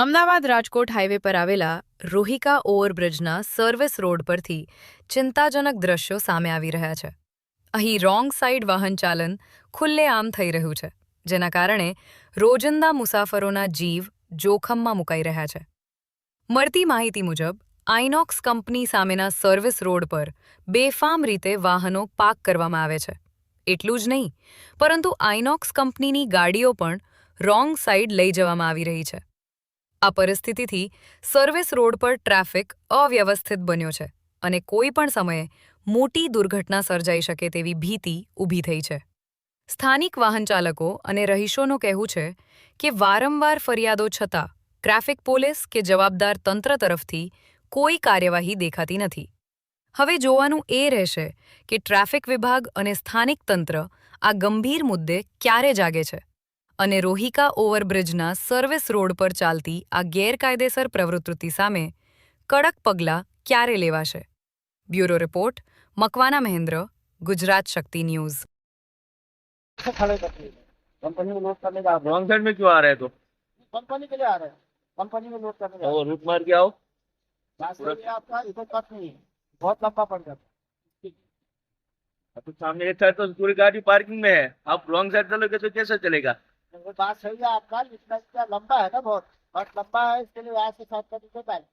Ahmedabad Rajkot highway પર આવેલા રોહિકા ઓવરબ્રિજના service road પરથી ચિંતાજનક દ્રશ્યો સામે આવી રહ્યા છે. અહીં રોંગ સાઈડ વાહન ચાલન ખુલ્લેઆમ થઈ રહ્યું છે, જેના કારણે રોજંદા મુસાફરોના જીવ જોખમમાં મુકાઈ રહ્યા છે. મળતી માહિતી મુજબ આઇનોક્સ કંપની સામેના સર્વિસ રોડ પર બેફામ રીતે વાહનો પાર્ક કરવામાં આવે છે. એટલું જ નહીં, પરંતુ આઇનોક્સ કંપનીની ગાડીઓ પણ રોંગ સાઈડ લઈ જવામાં આવી રહી છે. આ પરિસ્થિતિથી સર્વિસ રોડ પર ટ્રાફિક અવ્યવસ્થિત બન્યો છે અને કોઈ પણ સમયે મોટી દુર્ઘટના સર્જાઈ શકે તેવી ભીતિ ઊભી થઈ છે. સ્થાનિક વાહન ચાલકો અને રહીશોનું કહેવું છે કે વારંવાર ફરિયાદો છતાં ટ્રાફિક પોલીસ કે જવાબદાર તંત્ર તરફથી કોઈ કાર્યવાહી દેખાતી નથી. હવે જોવાનું એ રહેશે કે ટ્રાફિક વિભાગ અને સ્થાનિક તંત્ર આ ગંભીર મુદ્દે ક્યારે જાગે છે. અને રોહિકા ઓવરબ્રિજના સર્વિસ રોડ પર ચાલતી આ ગેરકાયદેસર પ્રવૃત્તિ સામે કડક પગલાં ક્યારે લેવાશે bureau report Makwana Mahendra Gujarat Shakti news खड़े करते हैं कंपनी में लोड करने जा रहे रॉन्ग साइड में क्यों आ रहे हैं तो हैं कंपनी के लिए आ रहे हैं कंपनी में लोड करने जा रहे वो रूट मार के आओ हैं रास्ते में आपका इधर कट नहीं है बहुत लंबा पड़ जाता तो सामने एक साइड तो पूरी गाड़ी पार्किंग में है आप रॉन्ग साइड चलोगे तो कैसे चलेगा है वो बात सही है आपका इतना इतना लंबा है ना बहुत बहुत लंबा है इसके लिए यहाँ से साइड कर दीजिए बैठ